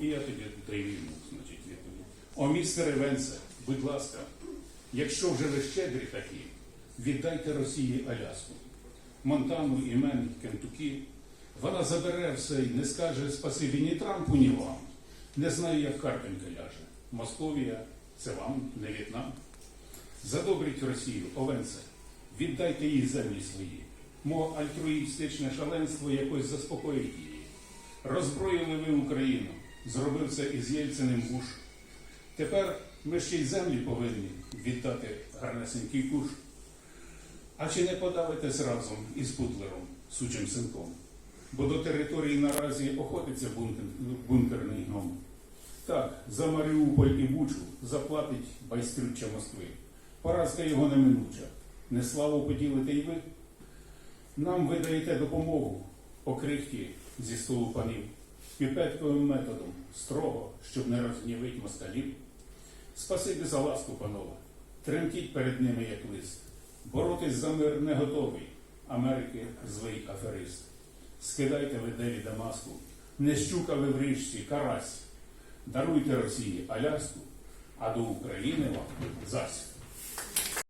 І я тоді йому, значить, відповідь. О, містере Венце, будь ласка, якщо вже ви щедрі такі, віддайте Росії Аляску, Монтану і Мен, Кентукі. Вона забере все і не скаже спасибі ні Трампу, ні вам. Не знаю, як Карпенка ляже. Московія це вам, не В'єтнам. Задобріть Росію, Овенце, віддайте їй землі свої. Мо альтруїстичне шаленство якось заспокоїть її. Роззброїли ви Україну, зробив це із Єльциним Буш. Тепер ми ще й землі повинні віддати гарнесенький куш. А чи не подавитесь разом із Путлером, сучим синком? Бо до території наразі охотиться бункер, бункерний гном. Так, за Маріуполь і Бучу заплатить байстрюча Москви. Поразка його неминуча. Не славу поділите й ви. Нам ви даєте допомогу по крихті зі столу панів, піпетковим методом, строго, щоб не розгнівить москалів. Спасибі за ласку, панове. Тремтіть перед ними, як лист. Боротись за мир не готовий. Америки злий аферист. Скидайте ви Девіда маску, не щука ви в річці, карась. Даруйте Росії Аляску, а до України вам зась.